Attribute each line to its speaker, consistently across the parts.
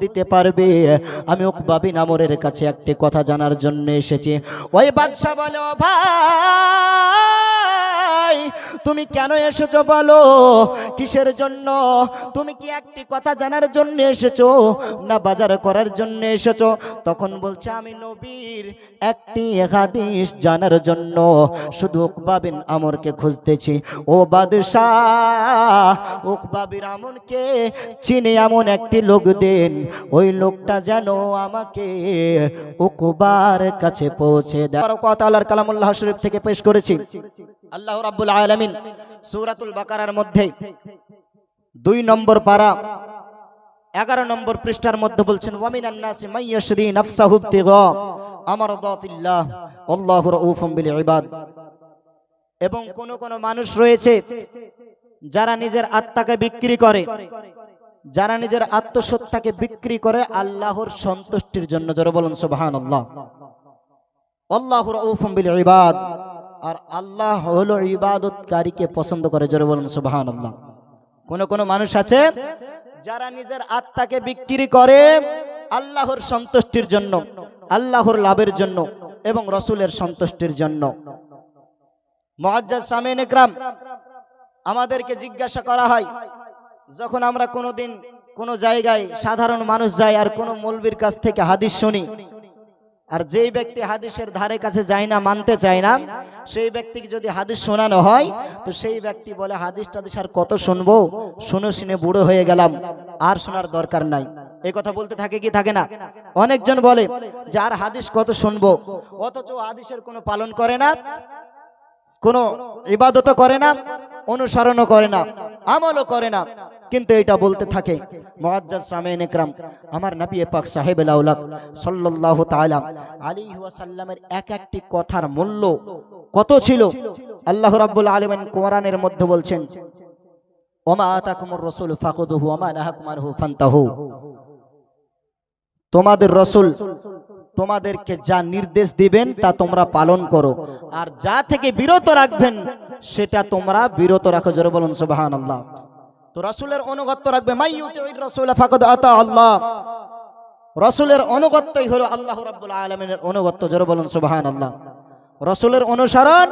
Speaker 1: দিতে পারবে? আমি উকবা নামরের কাছে একটি কথা জানার জন্য এসেছি। ওই বাদশা বলো, ও ভাই তুমি কেন এসেছ বলো? কিসের জন্য? তুমি কি একটি কথা জানার জন্য এসেছ? না বাজার করার জন্য এসেছ? তখন বলছে, আমি নবীর একটি হাদিস জানার জন্য শুধু উকবা বিন আমরকে খুঁজতেছি। ও বাদশাহ, উকবা বিন আমরকে চিনে এমন একটি লোক দেন। ওই লোকটা যেন আমাকে উকবার কাছে পৌঁছে দেয়। কথা আল্লাহর কালামুল্লাহ শরীফ থেকে পেশ করেছি। আল্লাহ রাব্বুল আলামিন সূরাতুল বাকারার মধ্যে দুই নম্বর পারা এগারো নম্বর পৃষ্ঠার মধ্যে বলছেন, ওয়ামিনান নাসি মাইয়াশরি নাফসাহু ইবতিগা। আমারদাতিল্লাহ আল্লাহু রাউফুম বিল ইবাদ। এবং কোন কোন মানুষ রয়েছে যারা নিজের আত্মাকে বিক্রি করে, যারা নিজের আত্মসত্তাকে বিক্রি করে আল্লাহর সন্তুষ্টির জন্য। যারা বলুন, সুবহানাল্লাহ। আল্লাহু রাউফুম বিল ইবাদ। আর আল্লাহ হলো ইবাদতকারীকে পছন্দ করে। জোরে বলুন, সুবহানাল্লাহ। কোন কোন মানুষ আছে যারা নিজের আত্মাকে বিক্রি করে আল্লাহর সন্তুষ্টির জন্য, আল্লাহর লাভের জন্য এবং রসুলের সন্তুষ্টির জন্য। মহাজ্জাজ সামিন একরাম আমাদেরকে জিজ্ঞাসা করা হয়, যখন আমরা কোনো দিন কোনো জায়গায় সাধারণ মানুষ যায় আর কোনো মৌলবীর কাছ থেকে হাদিস শুনি আর যেই ব্যক্তি হাদিসের ধারে কাছে যায় না, মানতে চায় না, সেই ব্যক্তিকে যদি হাদিস শোনানো হয়, তো সেই ব্যক্তি বলে হাদিস টাদিস আর কত শুনব? শুনে শুনে বুড়ো হয়ে গেলাম, আর শোনার দরকার নাই। এই কথা বলতে থাকে কি থাকে না? অনেকজন বলে যে আর হাদিস কত শুনব? অথচ হাদিসের কোনো পালন করে না, কোনো ইবাদতও করে না, অনুসরণও করে না, আমলও করে না। কিন্তু এটা বলতে থাকে, মুআজ্জাজ সামিন একরাম আমার নবী পাক সাহেব আলাউলাক সাল্লাল্লাহু তাআলা আলাইহি ওয়াসাল্লামের এক একটি কথার মূল্য কত ছিল? আল্লাহ রাব্বুল আলামিন কোরআনের মধ্যে বলছেন, ওমা আতাকুমুর রাসূল ফাকুদুহু ওমা নাহাকুম আনহু ফান্তাহু। তোমাদের রসুল তোমাদেরকে যা নির্দেশ দিবেন, তা তোমরা পালন করো। আর যা থেকে বিরত রাখবেন, সেটা তোমরা বিরত রাখো। জোরে বলুন সুবহানাল্লাহ। তো রসুলের অনুগত্য রাখবে। আল্লাহ। রসুলের অনুগত্যই হলো আল্লাহ রাব্বুল আলামিনের অনুগত্য। জোরে বলুন, সুবহানাল্লাহ। রসুলের অনুসরণ,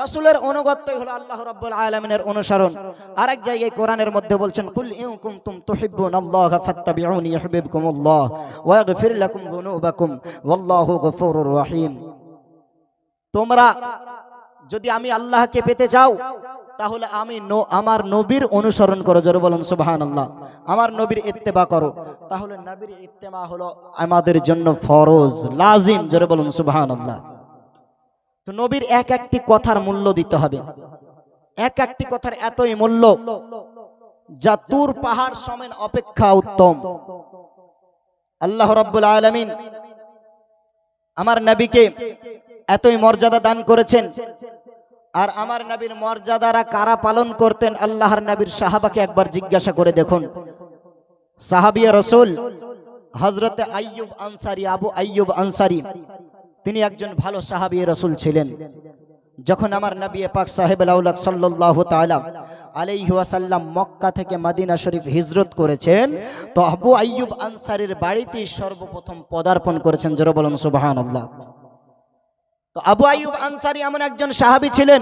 Speaker 1: রসুলের অনুগত্যই হলো আল্লাহ রাব্বুল আলামিনের অনুসরণ। আরেক জায়গায় কোরআনের মধ্যে বলছেন, কুল ইন কুনতুম তুহিব্বুনাল্লাহ ফাত্তাবিউনি ইউহিব্বুকুমুল্লাহ ওয়া ইয়াগফির লাকুম যুনুবাকুম ওয়াল্লাহু গফুরুর রহিম। তোমরা যদি আমি আল্লাহকে পেতে চাও তাহলে আমি আমার নবীর অনুসরণ করো, জোরে বলুন, সুবহানাল্লাহ। আমার নবীর ইত্তেবা করো। তাহলে নবীর ইত্তেমা হলো আমাদের জন্য ফরজ, লাজিম, জোরে বলুন, সুবহানাল্লাহ। তো নবীর এক একটি কথার মূল্য দিতে হবে। এক একটি কথার এতই মূল্য যা তুর পাহাড় সমেন অপেক্ষা উত্তম। আল্লাহ রাব্বুল আলামিন আমার নবীকে এতই মর্যাদা দান করেছেন আর আমার নবীর মর্যাদারা কারা পালন করতেন? আল্লাহর নবীর সাহাবাকে একবার জিজ্ঞাসা করে দেখুন। সাহাবিয়া রসুল হজরতে আইয়ুব আনসারি, আবু আইয়ুব আনসারি, তিনি একজন ভালো সাহাবি রসুল ছিলেন। যখন আমার নবী পাক সাহেব আলাউলাক সাল্লাল্লাহু তাআলা আলাইহি ওয়াসাল্লাম মক্কা থেকে মদিনা শরীফ হিজরত করেছেন, তো আবু আইয়ুব আনসারীর বাড়িতে সর্বপ্রথম পদার্পণ করেছেন। জোরে বলুন, সুবহানাল্লাহ। তো আবু আইয়ুব আনসারী এমন একজন সাহাবী ছিলেন।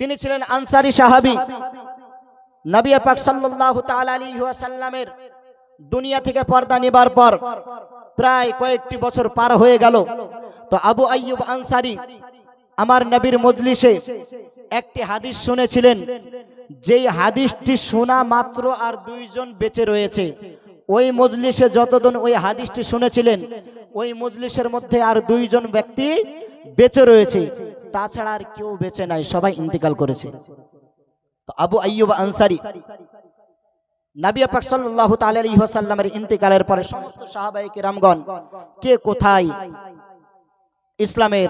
Speaker 1: তিনি ছিলেন আনসারী সাহাবী। নবী পাক তাআলা আলাইহি দুনিয়া থেকে পর্দা নিবার পর প্রায় কয়েকটি বছর পার হয়ে গেল। তো আবু আইয়ুব আনসারী আমার নবীর মজলিসে একটি হাদিস শুনেছিলেন, যেই হাদিসটি শোনা মাত্র আর দুইজন বেঁচে রয়েছে। ওই মজলিসে যতজন ওই হাদিসটি শুনেছিলেন ওই মজলিসের মধ্যে আর দুইজন ব্যক্তি বেঁচে রয়েছে। তাছাড়া আর কেউ বেঁচে নাই, সবাই ইন্তেকাল করেছে। আবু আইয়ুব আনসারি নাবিয়া পাক তাআলা আলাইহি ইন্তেকালের পরে সমস্ত সাহাবায়ে কিরামগণ কে কোথায়? ইসলামের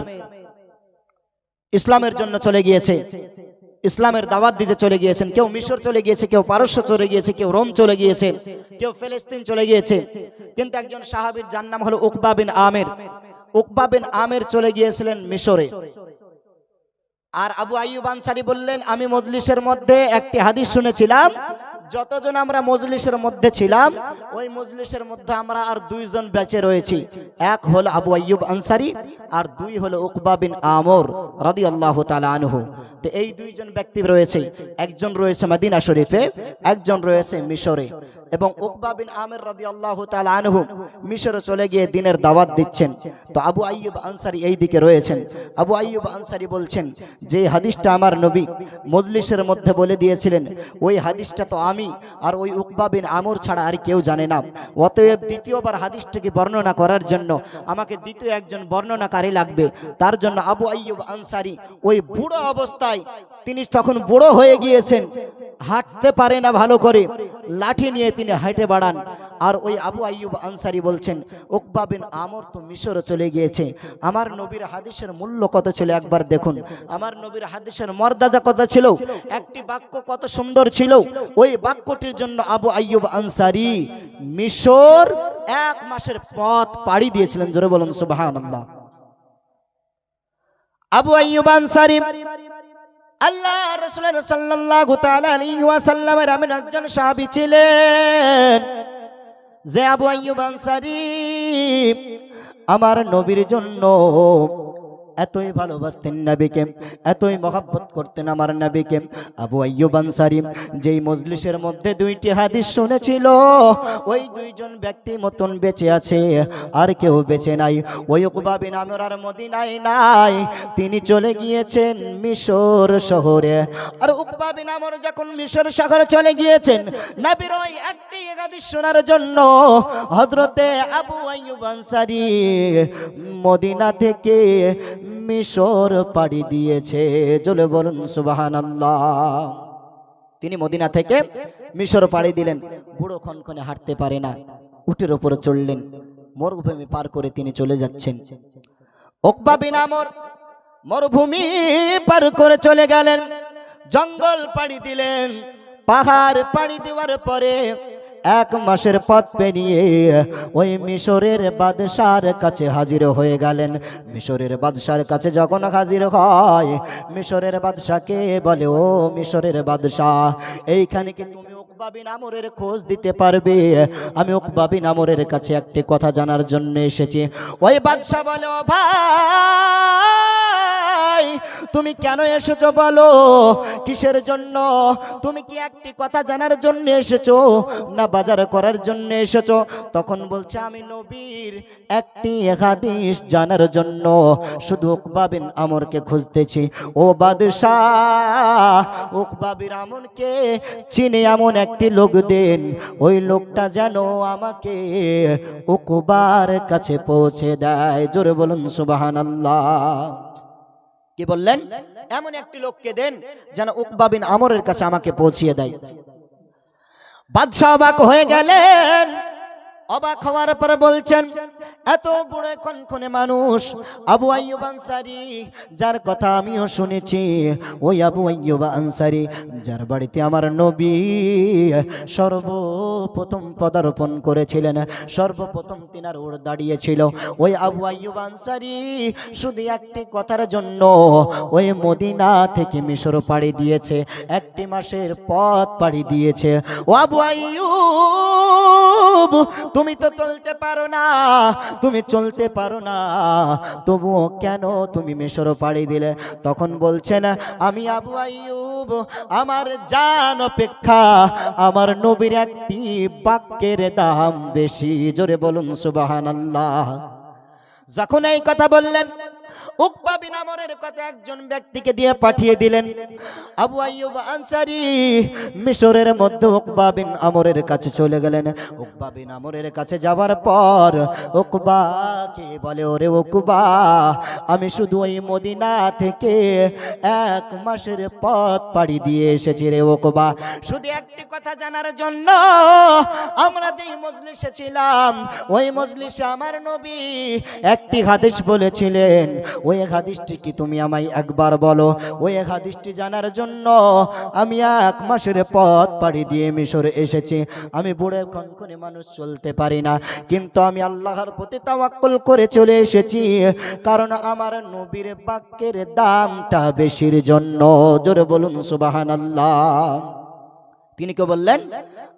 Speaker 1: ইসলামের জন্য চলে গিয়েছে। ইসলামের দাওয়াত দিতে চলে গিয়েছেন, কেউ মিশর চলে গিয়েছে, কেউ পারস্য চলে গিয়েছে, কেউ রোম চলে গিয়েছে, কেউ ফিলিস্তিন চলে গিয়েছে। কিন্তু একজন সাহাবীর যার নাম হলো উকবা বিন আমের। উকবা বিন আমের চলে গিয়েছিলেন মিশরে। আর আবু আইয়ুব আনসারি বললেন, আমি মজলিসের মধ্যে একটি হাদিস শুনেছিলাম যতজন আমরা মজলিসের মধ্যে ছিলাম, ওই মজলিসের মধ্যে আমরা আর দুইজন বেঁচে রয়েছি। এক হল আবু আয়ুব আনসারি, আর দুই হল উকবা বিন আমর রদি আল্লাহ আনহু। তো এই দুইজন ব্যক্তি রয়েছে। একজন রয়েছে মদিনা শরীফে, একজন রয়েছে মিশরে। এবং উকবা বিন আমের রাদি আল্লাহ আনহু মিশরে চলে গিয়ে দিনের দাওয়াত দিচ্ছেন। তো আবু আইয়ুব আনসারি এই দিকে রয়েছেন। আবু আইয়ুব আনসারি বলছেন যে হাদিসটা আমার নবী মজলিসের মধ্যে বলে দিয়েছিলেন ওই হাদিসটা তো আমি আর ওই উকবা বিন আমর ছাড়া আর কেউ জানে না। অতএব দ্বিতীয়বার হাদিসটাকে বর্ণনা করার জন্য আমাকে দ্বিতীয় একজন বর্ণনাকারী লাগবে। তার জন্য আবু আইয়ুব আনসারি ওই বুড়ো অবস্থায় তিনি তখন বুড়ো হয়ে গিয়েছেন। হাঁটতে পারে না ভালো করে। লাঠি নিয়ে তিনি হাঁটে বাড়ান। আর ওই আবু আইয়ুব আনসারি বলছেন, উকবা বিন আমর তো মিশরে চলে গিয়েছে। আমার নবীর হাদিসের মূল্য কত ছিল একবার দেখুন। আমার নবীর হাদিসের মর্যাদা কত ছিল? একটি বাক্য কত সুন্দর ছিল? ওই বাক্যটির জন্য আবু আইয়ুব আনসারি মিশর এক মাসের পথ পাড়ি দিয়েছিলেন। জোরে বলুন, সুবহানাল্লাহ। আবু আইয়ুব আনসারি আল্লাহ রসুলের সাল্লাহ তালামের আমি একজন সাহাবি ছিলেন যে আবু আইয়ুব আনসারি, আমার নবীর জন্য এতই ভালোবাসতেন নবীকে, এতই মহাব্বত করতেন আমার নবীকে। আবু আইয়ুব আনসারি যেই মজলিসের মধ্যে দুইটি হাদিস শুনেছিল, ওই দুইজন ব্যক্তি মতন বেঁচে আছে, আর কেউ বেঁচে নাই। ওই উকবা বিন আমর আর মদিনায় নাই, তিনি চলে গিয়েছেন মিশর শহরে। আর উকবা বিন আমর যখন মিশর শহরে চলে গিয়েছেন, নবীর ওই একটি হাদিস শোনার জন্য হযরতে আবু আইয়ুব আনসারি মদিনা থেকে মিশর পাড়ি দিয়েছে। চলে বলুন, সুবহানাল্লাহ। তিনি মদিনা থেকে মিশর পাড়ি দিলেন। বুড়ো ক্ষণক্ষণে হাঁটতে পারে না। উটের ওপরে চড়লেন। মরুভূমি পার করে তিনি চলে যাচ্ছেন। ওকবা বিন আমর মরুভূমি পার করে চলে গেলেন। জঙ্গল পাড়ি দিলেন। পাহাড় পাড়ি দেওয়ার পরে এক মাসের পথ পেরিয়ে ওই মিশরের বাদশার কাছে হাজির হয়ে গেলেন। মিশরের বাদশার কাছে যখন হাজির হয়, মিশরের বাদশাকে বলে, ও মিশরের বাদশাহ, এইখানে কি তুমি উকবা বিন আমরের খোঁজ দিতে পারবে? আমি উকবা বিন আমরের কাছে একটি কথা জানার জন্য এসেছি। ওই বাদশাহ বলে, ও ভাই তুমি কেন এসেছ বলো? কিসের জন্য? তুমি কি একটি কথা জানার জন্য এসেছ? না বাজার করার জন্য এসেছ? তখন বলছে, আমি নবীর একটি হাদিস জানার জন্য শুধু উকবা বিন আমরকে খুঁজতেছি। ও বাদশাহ, উকবা বিন আমরকে চিনে এমন একটি লোক দেন। ওই লোকটা যেন আমাকে উকবার কাছে পৌঁছে দেয়। জোরে বলুন, সুবহানাল্লাহ। কি বললেন? এমন একটি লোককে দেন যেন উকবাবিন আমরের কাছে আমাকে পৌঁছিয়ে দেয়। বাদশাহ হয়ে গেলেন। অবাক হওয়ার পরে বলছেন, এত বুড়ো কনকনে মানুষ, আবু আইয়ুব আনসারি, যার কথা আমিও শুনেছি। ওই আবু আইয়ুব আনসারি, যার বাড়িতে আমার নবী সর্বপ্রথম পদার্পণ করেছিলেন, সর্বপ্রথম তিনার ওর দাঁড়িয়েছিল ওই আবু আইয়ুব আনসারি শুধু একটি কথার জন্য ওই মদিনা থেকে মিশর পাড়ি দিয়েছে, একটি মাসের পথ পাড়ি দিয়েছে। ও আবু আইয়ুব তুমি তো চলতে পারো না, তুমি চলতে পারো না। তবুও কেন তুমি মিশর পাড়ি দিলে? তখন বলছেন আমি আবু আইয়ুব, আমার জান অপেক্ষা, আমার নবীর একটি বাক্যের দাম বেশি। জোরে বলুন সুবাহান আল্লাহ যখন এই কথা বললেন উকবা কথা একজন ব্যক্তিকে দিয়ে পাঠিয়ে দিলেন। আবু আইয়ুব আনসারি মিশরের মধ্যে উকবা বিন আমরের কাছে চলে গেলেন। উকবা বিন আমরের কাছে যাওয়ার পর বলে, ওরে উকবা, আমি শুধু ওই মদিনা থেকে এক মাসের পথ পাড়ি দিয়ে এসেছি রে উকবা। শুধু একটি কথা জানার জন্য, আমরা যেই মজলিসে ছিলাম, ওই মজলিসে আমার নবী একটি হাদিস বলেছিলেন ওই এক হাদিসটি কি তুমি আমায় একবার বলো? ওই এক হাদিসটি জানার জন্য আমি এক মাসের পথ পাড়ি দিয়ে মিশর এসেছি। আমি বুড়ে কনকনে মানুষ চলতে পারি না। কিন্তু আমি আল্লাহর প্রতি তাওয়াক্কুল করে চলে এসেছি। কারণ আমার নবীর বাক্যের দামটা বেশির জন্য। জোরে বলুন, সুবহানাল্লাহ। তিনি কে বললেন?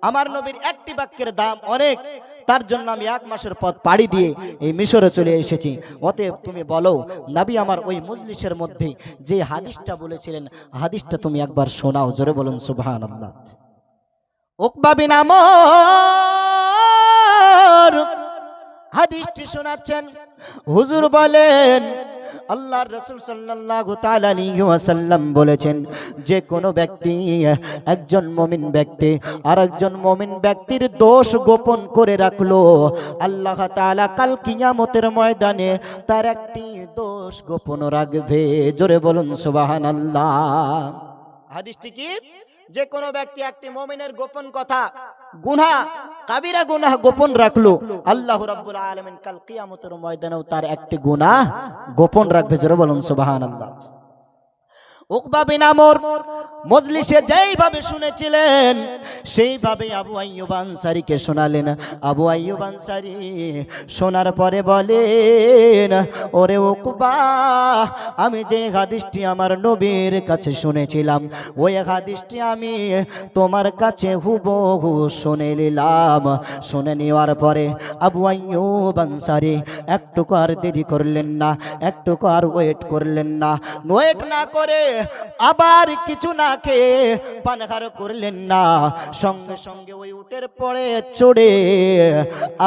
Speaker 1: আমার নবীর একটি বাক্যের দাম অনেক। তার জন্য আমি এক মাসের পথ পাড়ি দিয়ে এই মিশরে চলে এসেছি। অতএব তুমি বলো, নাবি আমার ওই মজলিসের মধ্যে যে হাদিসটা বলেছিলেন, হাদিসটা তুমি একবার শোনাও, জোরে বলুন সুবহান আল্লাহ উকবা নাম হাদিসটি শোনাচ্ছেন। হুজুর বলেন আল্লাহর রসুল সাল্লাল্লাহু তাআলা আলাইহি ওয়াসাল্লাম বলেছেন, যে কোনো ব্যক্তি, একজন মমিন ব্যক্তি আর একজন মমিন ব্যক্তির দোষ গোপন করে রাখল, আল্লাহ তাআলা কাল কিয়ামতের ময়দানে তার একটি দোষ গোপন রাখবে। জোরে বলুন, সুবহানাল্লাহ। হাদিসটি কি? যে কোনো ব্যক্তি একটি মমিনের গোপন কথা গুনা কাবিরা গুনাহ গোপন রাখল, আল্লাহ রাব্বুল আলামিন কাল কিয়ামতের ময়দানেও তার একটি গুনাহ গোপন রাখবে, জোরে বলুন সুবহানাল্লাহ। উকবা বিন আমর মজলিসে যেইভাবে শুনেছিলেন, সেইভাবে আবু আইয়ুব আনসারীকে শোনালেন। আবু আইয়ুব আনসারী শোনার পরে বলেন, ওরে উকবা, আমি যে হাদিসটি আমার নবীর কাছে শুনেছিলাম, ওই হাদিসটি আমি তোমার কাছে হুবহু শুনে নিলাম। শুনে নেওয়ার পরে আবু আইয়ুব আনসারী একটুকু আর দেরি করলেন না, একটুকু আর ওয়েট করলেন না। ওয়েট না করে আবার কিছু না খেয়ে পানহার করলেন না। সঙ্গে সঙ্গে ওই উটের পরে চড়ে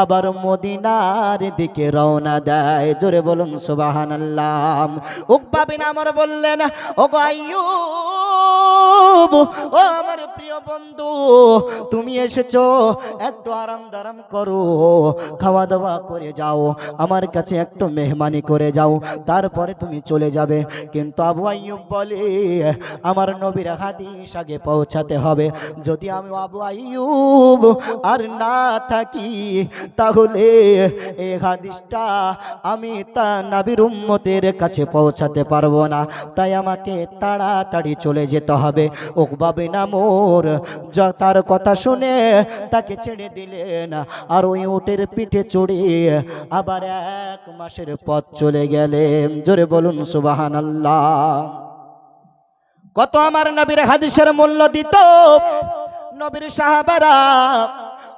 Speaker 1: আবার মদিনার দিকে রওনা দেয়। জোরে বলুন সুবাহান আল্লাহ উকবা বিন আমর বললেন ও গো আইয়ুব, ও আমার প্রিয় বন্ধু, তুমি এসেছ, একটু আরাম দারাম করো খাওয়া দাওয়া করে যাও, আমার কাছে একটু মেহমানি করে যাও, তারপরে তুমি চলে যাবে। কিন্তু আবু আইয়ুব বলে আমার নবীর হাদিস আগে পৌঁছাতে হবে। যদি আমি আবু আইয়ুব আর না থাকি, তাহলে এই হাদিসটা আমি তা নাবির উম্মতের কাছে পৌঁছাতে পারব না। তাই আমাকে তাড়াতাড়ি চলে যেতে হবে। ওকবাবে নামোর যা তার কথা শুনে তাকে ছেড়ে দিলেন আর ওই উটের পিঠে চড়ে আবার এক মাসের পথ চলে গেলেন। জোরে বলুন সুবাহান আল্লাহ কত আমার নবীর হাদিসের মূল্য দিত? নবীর সাহাবারা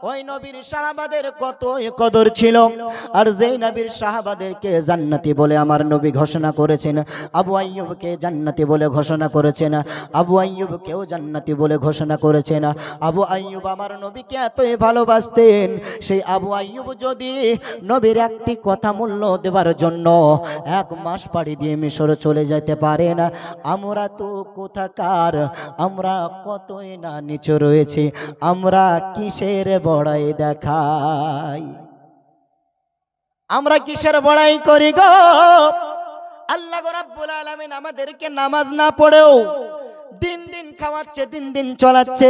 Speaker 1: ওই নবীর সাহাবাদের কত কদর ছিল। আর যেই নবীর সাহাবাদেরকে জান্নাতি বলে আমার নবী ঘোষণা করেছেন, আবু আইয়ুবকে জান্নাতি বলে ঘোষণা করেছেন, আবু আইয়ুবকেও জান্নাতি বলে ঘোষণা করেছেন। আবু আইয়ুব আমার নবীকে এতই ভালোবাসতেন, সেই আবু আইয়ুব যদি নবীর একটি কথা মূল্য দেওয়ার জন্য এক মাস পাড়ি দিয়ে মিশরে চলে যেতে পারেন আমরা তো কোথাকার, আমরা কতই না নিচে রয়েছি, আমরা কিসের বড়াই দেখাই। আমরা কিসের বড়াই করি গো? আল্লাহ রাব্বুল আলামিন আমাদেরকে নামাজ না পড়েও দিন দিন খাওয়াচ্ছে, দিন দিন চলাচ্ছে।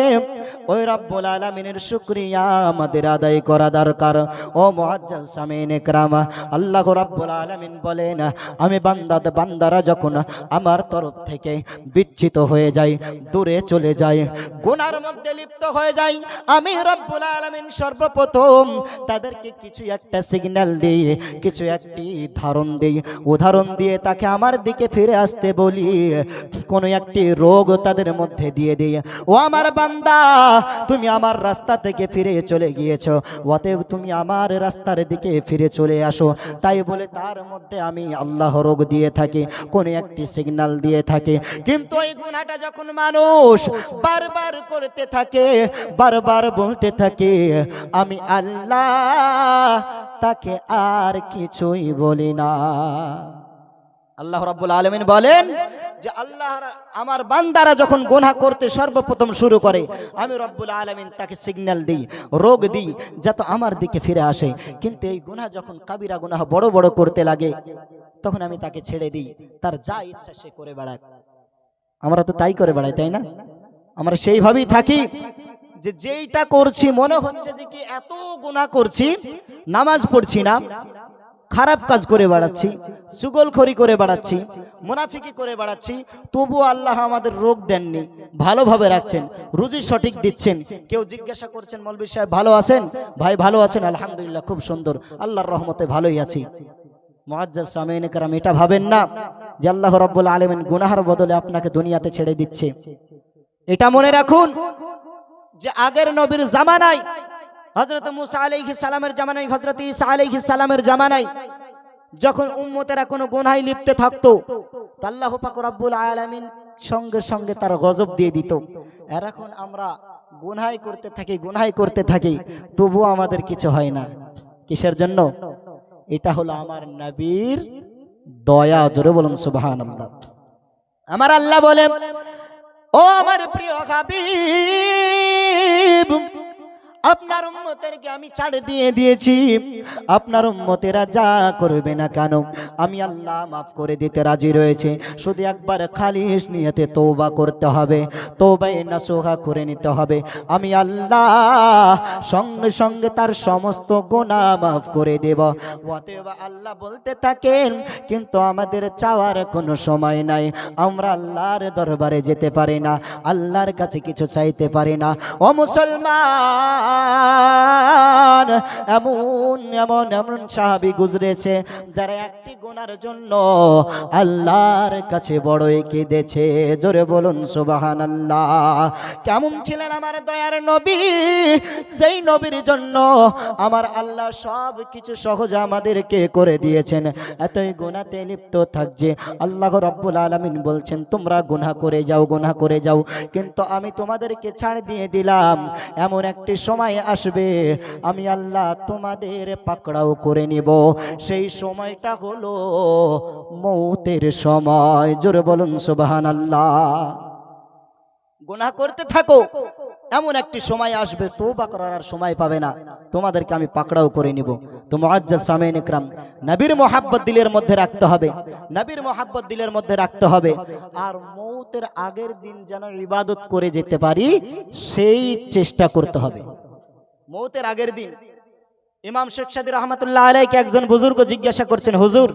Speaker 1: ওই রব্বুল আলামিনের শুকরিয়া আমাদের আদায় করা দরকার। ও মুআজ্জাজ সামিন ইকরাম আল্লাহ রাব্বুল আলামিন বলেন, আমি বান্দা বান্দারা যখন আমার তরফ থেকে বিচ্ছিত হয়ে যাই, দূরে চলে যায় গুনার মধ্যে লিপ্ত হয়ে যাই, আমি রব্বুল আলামিন সর্বপ্রথম তাদেরকে কিছু একটা সিগন্যাল দিই, কিছু একটি ধারণ দিই। উদাহরণ দিয়ে তাকে আমার দিকে ফিরে আসতে বলি, কোনো একটি রোগ তাদের মধ্যে দিয়ে দিই। ও আমার বান্দা, তুমি আমার রাস্তা থেকে ফিরে চলে গিয়েছো। অতএব তুমি আমার রাস্তার দিকে ফিরে চলে আসো। তাই বলে তার মধ্যে আমি আল্লাহ রোগ দিয়ে থাকি, কোনো একটি সিগন্যাল দিয়ে থাকি। কিন্তু এই গুণাটা যখন মানুষ বারবার করতে থাকে, বারবার বলতে থাকে, আমি আল্লাহ তাকে আর কিছুই বলি না। আল্লাহ রাব্বুল আলামিন বলেন যে আল্লাহ আমার বান্দারা যখন গোনা করতে সর্বপ্রথম শুরু করে, আমি রব্বুল আলামিন তাকে সিগন্যাল দিই, রোগ দিই, যাতে আমার দিকে ফিরে আসে। কিন্তু এই গুনাহ যখন কাবিরা গুনাহ বড় বড় করতে লাগে, তখন আমি তাকে ছেড়ে দিই। তার যা ইচ্ছা সে করে বেড়াক। আমরা তো তাই করে বেড়াই, তাই না? আমরা সেইভাবেই থাকি যে যেইটা করছি, মনে হচ্ছে যে কি এত গুনাহ করছি, নামাজ পড়ছি না খারাপ কাজ করে বেড়াচ্ছি, সুগলখড়ি করে বেড়াচ্ছি, মুনাফিকি করে বেড়াচ্ছি তবু আল্লাহ আমাদের রোগ দেননি, ভালোভাবে রাখছেন, রুজি সঠিক দিচ্ছেন। কেউ জিজ্ঞাসা করছেন, মলবি সাহেব, ভালো আছেন? ভাই, ভালো আছেন? আলহামদুলিল্লাহ, খুব সুন্দর। আল্লাহর রহমতে ভালোই আছি। মহাজ্জাজ সামিন কারাম, এটা ভাবেন না যে আল্লাহ রব্বুল আলমিন গুনাহার বদলে আপনাকে দুনিয়াতে ছেড়ে দিচ্ছে। এটা মনে রাখুন যে আগের নবীর জামানায় হজরত মুসা আলাইহিস সালামের জামানায় হজরত ঈসা আলাইহিস সালামের জামানায় যখন উম্মতেরা কোনো গুনায় লিপ্তে থাকতো আল্লাহ পাক রব্বুল আলামিন সঙ্গে সঙ্গে তার গজব দিয়ে দিত। আর এখন আমরা গুনাই করতে থাকি গুনাই করতে থাকি, তবুও আমাদের কিছু হয় না। কিসের জন্য? এটা হলো আমার নবীর দয়া, জোরে বলুন সুবহান আল্লাহ আমার আল্লাহ বলে ও আমার প্রিয় হাবিব আপনার উম্মতেরকে আমি ছাড় দিয়ে দিয়েছি। আপনার উম্মতেরা যা করবে না কেন? আমি আল্লাহ মাফ করে দিতে রাজি রয়েছে। শুধু একবার খালিস নিয়েতে তৌবা করতে হবে। তৌবাই নাসোহা করে নিতে হবে। আমি আল্লাহ সঙ্গে সঙ্গে তার সমস্ত গোনা মাফ করে দেব। অতএব আল্লাহ বলতে থাকেন, কিন্তু আমাদের চাওয়ার কোনো সময় নাই। আমরা আল্লাহর দরবারে যেতে পারি না। আল্লাহর কাছে কিছু চাইতে পারি না। ও মুসলমান! এমন এমন এমন সাহাবি গুজরেছে, যারা একটি গোনার জন্য আল্লাহর কাছে বড়ই কেঁদেছে। জোরে বলুন সুবাহান আল্লাহ কেমন ছিলেন আমার দয়ার নবী? যেই নবীর জন্য আমার আল্লাহ সব কিছু সহজ আমাদেরকে করে দিয়েছেন। এতই গুনাতে লিপ্ত থাকছে। আল্লাহ রব্বুল আলমিন বলছেন, তোমরা গুনাহ করে যাও, গুনাহ করে যাও। কিন্তু আমি তোমাদেরকে ছাড় দিয়ে দিলাম। এমন একটি সময় আসবে, আমি আল্লাহ তোমাদের পাকড়াও করে নিব। সেই সময়টা হলো মৌতের সময়। জোরে বলুন সুবাহান আল্লাহ গুনাহ করতে থাকো, এমন একটি সময় আসবে তৌবা করার আর সময় পাবে না। তোমাদেরকে আমি পাকড়াও করে নিব। তো মুআজ্জাজ সামেন ইকরাম, নবীর মোহাব্বত দিলের মধ্যে রাখতে হবে, নবীর মোহাব্বত দিলের মধ্যে রাখতে হবে। আর মৌতের আগের দিন যেন ইবাদত করে যেতে পারি, সেই চেষ্টা করতে হবে। মৌতের আগের দিন ইমাম শেখ সাদি রহমতুল্লাহ আলাইকে একজন বুজুর্গ জিজ্ঞাসা করছেন, হুজুর,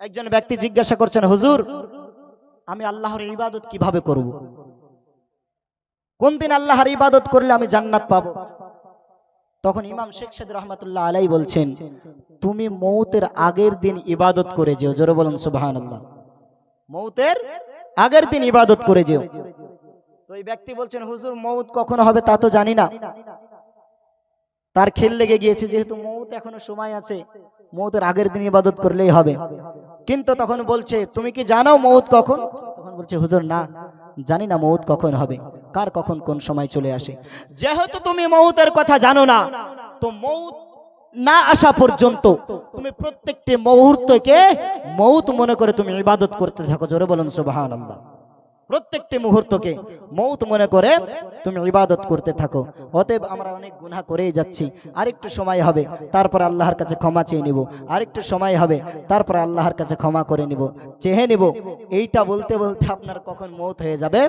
Speaker 1: একজন ব্যক্তি জিজ্ঞাসা করছেন, হুজুর, আমি আল্লাহর ইবাদত কীভাবে করব? কোন দিন আল্লাহর ইবাদত করলে আমি জান্নাত পাবো? তখন ইমাম শেখ সাদ রহমতুল্লাহ আলাই বলছেন, তুমি মৌতের আগের দিন ইবাদত করে যেও। জোরে বলুন সুবাহান আল্লাহ মৌতের আগের দিন ইবাদত করে যেও। তো এই ব্যক্তি বলছেন, হুজুর, মৌত কখন হবে তা তো জানি না। তার খেল লেগে গিয়েছে, যেহেতু মৌত এখনও সময় আছে, মৌতের আগের দিন ইবাদত করলেই হবে। কিন্তু তখন বলছে, তুমি কি জানো মৌত কখন? তখন বলছে, হুজুর, না, জানি না মৌত কখন হবে, কার কখন কোন সময় চলে আসে। যেহেতু তুমি মৌতের কথা জানো না, তো মৌত না আসা পর্যন্ত তুমি প্রত্যেকটি মুহূর্তকে মৌত মনে করে তুমি ইবাদত করতে থাকো। জোরে বলুন সুবাহান আল্লাহ প্রত্যেকটি মুহূর্তকে মৌত মনে করে তুমি ইবাদত করতে থাকো। অতএব আমরা অনেক গুনাহ করেই যাচ্ছি। আরেকটু সময় হবে, তারপর আল্লাহর কাছে ক্ষমা চেয়ে নিব। আরেকটু সময় হবে, তারপর আল্লাহর কাছে ক্ষমা করে নিব। চেহে নিব, এইটা বলতে বলতে আপনার কখন মৌত হয়ে যাবে?